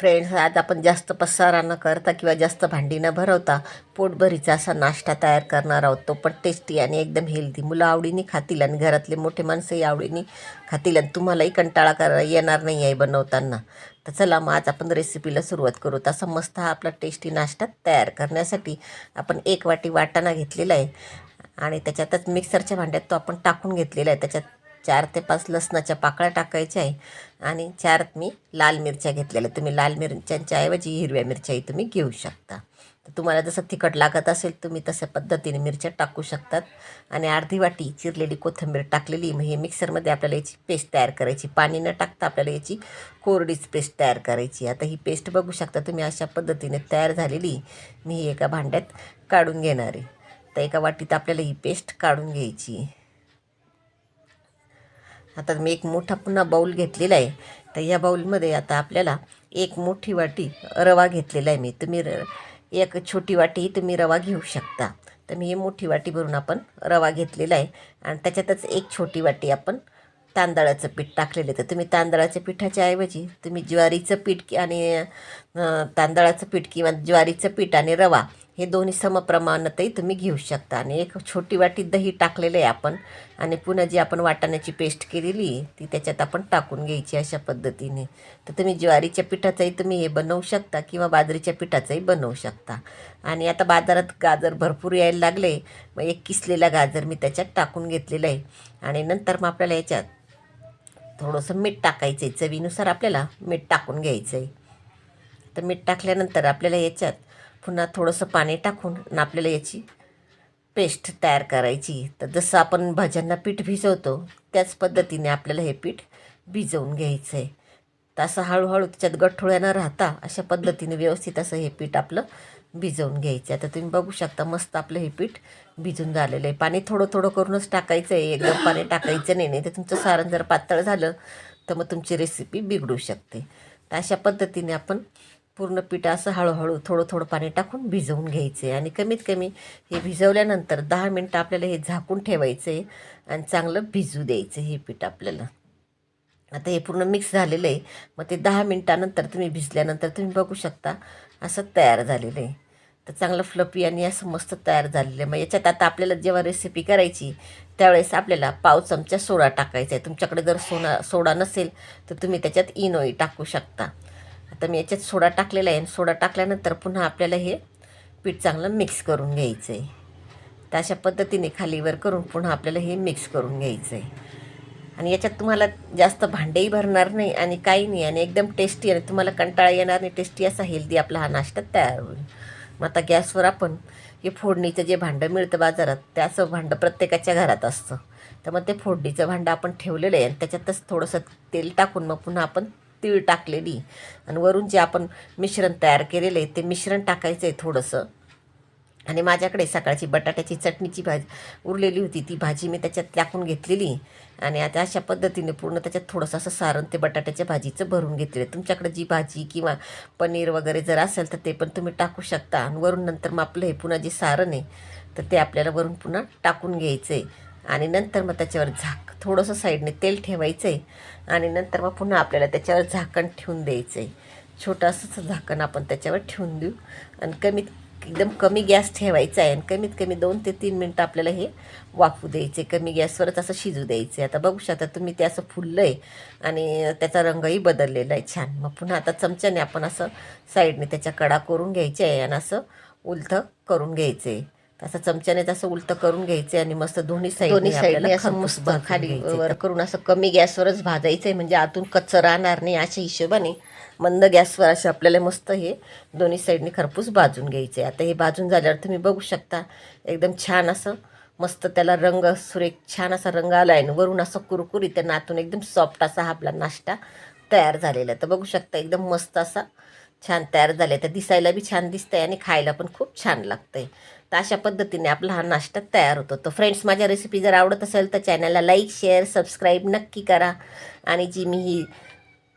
Friends आज आपण जास्त पसारा न करता किंवा जास्त भांडी न भरवता पोटभरीचा असा नाश्ता तयार करणार आहोत. तो पण टेस्टी आणि एकदम हेल्दी मुलं आवडीने खातील आणि घरातले मोठे माणसंही आवडीने खातील आणि तुम्हालाही कंटाळा करा येणार नाही आहे बनवताना. तर चला मग आज आपण रेसिपीला सुरुवात करू. तसा मस्त हा आपला टेस्टी नाश्ता तयार करण्यासाठी आपण एक वाटी वाटाणा घेतलेला आहे. आणि त्याच्यातच मिक्सरच्या भांड्यात तो आपण टाकून घेतलेला आहे. त्याच्यात चार ते पाच लसणाच्या पाकळ्या टाकायच्या आहे आणि चार मी लाल मिरच्या घेतलेल्या तुम्ही लाल मिरच्यांच्या ऐवजी हिरव्या मिरच्याही तुम्ही घेऊ शकता. तर तुम्हाला जसं तिखट लागत असेल तुम्ही तशा पद्धतीने मिरच्या टाकू शकतात. आणि अर्धी वाटी चिरलेली कोथिंबीर टाकलेली मग हे मिक्सरमध्ये आपल्याला याची पेस्ट तयार करायची. पाणी न टाकता आपल्याला याची कोरडीच पेस्ट तयार करायची. आता ही पेस्ट बघू शकता तुम्ही अशा पद्धतीने तयार झालेली मी ही एका भांड्यात काढून घेणार आहे. तर एका वाटीत आपल्याला ही पेस्ट काढून घ्यायची आहे. आता मी एक मोठा पुन्हा बाऊल घेतलेला आहे. तर या बाऊलमध्ये आता आपल्याला एक मोठी वाटी रवा घेतलेला आहे मी. तुम्ही र एक छोटी वाटी तुम्ही रवा घेऊ शकता. तर मी ही मोठी वाटी भरून आपण रवा घेतलेला आहे. आणि त्याच्यातच एक छोटी वाटी आपण तांदळाचं पीठ टाकलेलं आहे. तर तुम्ही तांदळाच्या पिठाच्या ऐवजी तुम्ही ज्वारीचं पीठ की आणि तांदळाचं पीठ किंवा ज्वारीचं पीठ आणि रवा हे दोन्ही समप्रमाणातही तुम्ही घेऊ शकता. आणि एक छोटी वाटी दही टाकलेलं आहे आपण. आणि पुन्हा जी आपण वाटाण्याची पेस्ट केलेली ती त्याच्यात आपण टाकून घ्यायची अशा पद्धतीने. तर तुम्ही ज्वारीच्या पिठाचंही तुम्ही हे बनवू शकता किंवा बाजरीच्या पिठाचंही बनवू शकता. आणि आता बाजारात गाजर भरपूर यायला लागले. मग एक किसलेला गाजर मी त्याच्यात टाकून घेतलेलं आहे. आणि नंतर मग आपल्याला याच्यात थोडंसं मीठ टाकायचं आहे चवीनुसार आपल्याला मीठ टाकून घ्यायचं आहे तर मीठ टाकल्यानंतर आपल्याला याच्यात पुन्हा थोडंसं पाणी टाकून आणि आपल्याला याची पेस्ट तयार करायची. तर जसं आपण भाज्यांना पीठ भिजवतो त्याच पद्धतीने आपल्याला हे पीठ भिजवून घ्यायचं आहे तर असं हळूहळू त्याच्यात गठ्ठोळ्या न राहता अशा पद्धतीने व्यवस्थित असं हे पीठ आपलं भिजवून घ्यायचं आहे तर तुम्ही बघू शकता मस्त आपलं हे पीठ भिजून झालेलं आहे. पाणी थोडं थोडं करूनच टाकायचं आहे एकदम पाणी टाकायचं नाही नाही तर तुमचं सारण जर पातळ झालं तर मग तुमची रेसिपी बिघडू शकते. तर अशा पद्धतीने आपण पूर्ण पीठ असं हळूहळू थोडं थोडं पाणी टाकून भिजवून घ्यायचं. आहे आणि कमीत कमी हे भिजवल्यानंतर दहा मिनटं आपल्याला हे झाकून ठेवायचं आहे आणि चांगलं भिजू द्यायचं हे पीठ आपल्याला. आता हे पूर्ण मिक्स झालेलं आहे. मग ते दहा मिनटानंतर तुम्ही भिजल्यानंतर तुम्ही बघू शकता असं तयार झालेलं आहे. तर चांगलं फ्लपी आणि असं मस्त तयार झालेलं आहे. मग याच्यात आता आपल्याला जेव्हा रेसिपी करायची त्यावेळेस आपल्याला पाव चमचा सोडा टाकायचा आहे. तुमच्याकडे जर सोना सोडा नसेल तर तुम्ही त्याच्यात इनोई टाकू शकता. आता मी याच्यात सोडा टाकलेला आहे आणि सोडा टाकल्यानंतर पुन्हा आपल्याला हे पीठ चांगलं मिक्स करून घ्यायचं आहे तर अशा पद्धतीने खालीवर करून पुन्हा आपल्याला हे मिक्स करून घ्यायचं आहे आणि याच्यात तुम्हाला जास्त भांडेही भरणार नाही आणि काही नाही आणि एकदम टेस्टी आणि तुम्हाला कंटाळा येणार नाही. टेस्टी असा हेल्दी आपला हा नाश्ता तयार होईल. मग आता गॅसवर आपण हे फोडणीचं जे भांडं मिळतं बाजारात त्याचं भांडं प्रत्येकाच्या घरात असतं. तर मग ते फोडणीचं भांडं आपण ठेवलेलं आहे आणि त्याच्यातच थोडंसं तेल टाकून मग पुन्हा आपण तीळ टाकलेली. आणि वरून जे आपण मिश्रण तयार केलेलं आहे ते मिश्रण टाकायचं आहे थोडंसं. आणि माझ्याकडे सकाळची बटाट्याची चटणीची भाजी उरलेली होती ती भाजी मी त्याच्यात टाकून घेतलेली. आणि आता अशा पद्धतीने पूर्ण त्याच्यात थोडंसं असं सारण ते बटाट्याच्या भाजीचं भरून घेतलेलं तुमच्याकडे जी भाजी किंवा पनीर वगैरे जर असेल तर ते पण तुम्ही टाकू शकता. आणि वरून नंतर मग आपलं हे पुन्हा जे सारण आहे तर ते आपल्याला वरून पुन्हा टाकून घ्यायचं आहे आणि नंतर मग त्याच्यावर झाक. थोडंसं साईडने तेल ठेवायचं आहे आणि नंतर मग पुन्हा आपल्याला त्याच्यावर झाकण ठेवून द्यायचं आहे छोटंसंच झाकण आपण त्याच्यावर ठेवून देऊ. आणि कमीत एकदम कमी गॅस ठेवायचा आहे आणि कमीत कमी दोन ते तीन मिनटं आपल्याला हे वाफू द्यायचे कमी गॅसवरच असं शिजू द्यायचे आता बघू शकता तुम्ही ते असं फुललं आहे आणि त्याचा रंगही बदललेला आहे छान. मग पुन्हा आता चमच्याने आपण असं साईडने त्याच्या कडा करून घ्यायचे आहे आणि असं उलथं करून घ्यायचं आहे असं चमच्याने असं उलटं करून घ्यायचे आणि मस्त दोन्ही साईड दोन्ही साईडने असं मस्त खाली वर करून असं कमी गॅसवरच भाजायचं आहे म्हणजे आतून कच्चं राहणार नाही अशा हिशोबाने. मंद गॅसवर असे आपल्याला मस्त हे दोन्ही साईडने खरपूस भाजून घ्यायचे आता हे भाजून झाल्यावर तुम्ही बघू शकता एकदम छान असं मस्त त्याला रंग सुरेख छान असा रंग आला आहे आणि वरून असं कुरकुरीत आणि आतून एकदम सॉफ्ट असा हा आपला नाश्ता तयार झालेला आहे. तर बघू शकता एकदम मस्त असा छान तयार झाले तर दिसायला बी छान दिसतंय आणि खायला पण खूप छान लागतंय. तर अशा पद्धतीने आपला हा नाश्ता तयार होतो. तर फ्रेंड्स माझ्या रेसिपी जर आवडत असेल तर चॅनलला लाईक शेअर सबस्क्राईब नक्की करा. आणि जी मी ही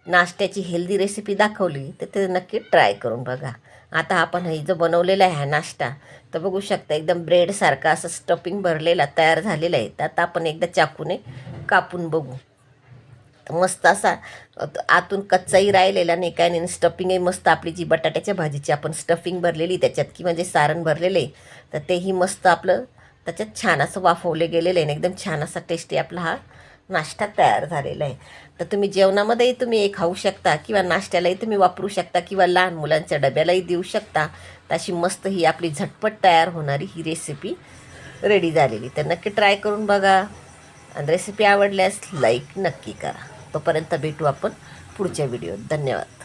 नाश्त्याची हेल्दी रेसिपी दाखवली तर ते नक्की ट्राय करून बघा. आता आपण हे जो बनवलेला आहे हा नाश्ता तर बघू शकता एकदम ब्रेडसारखा असं स्टफिंग भरलेला तयार झालेला आहे. तर आता आपण एकदा चाकूने कापून बघू. मस्त असा आतून कच्चाही राहिलेला नाही काय नाही. स्टफिंगही मस्त आपली जी बटाट्याच्या भाजीची आपण स्टफिंग भरलेली त्याच्यात की म्हणजे सारण भरलेले तर तेही मस्त आपलं त्याच्यात छान असं वाफवले गेलेलं आहे. आणि एकदम छान असा टेस्टी आपला हा नाश्ता तयार झालेला आहे. तर तुम्ही जेवणामध्येही तुम्ही हे खाऊ शकता किंवा नाश्त्यालाही तुम्ही वापरू शकता किंवा लहान मुलांच्या डब्यालाही देऊ शकता. तर अशी मस्त ही आपली झटपट तयार होणारी ही रेसिपी रेडी झालेली. तर नक्की ट्राय करून बघा. आणि रेसिपी आवडल्यास लाईक नक्की करा. तोपर्यंत भेटू आपण पुढच्या व्हिडिओत धन्यवाद.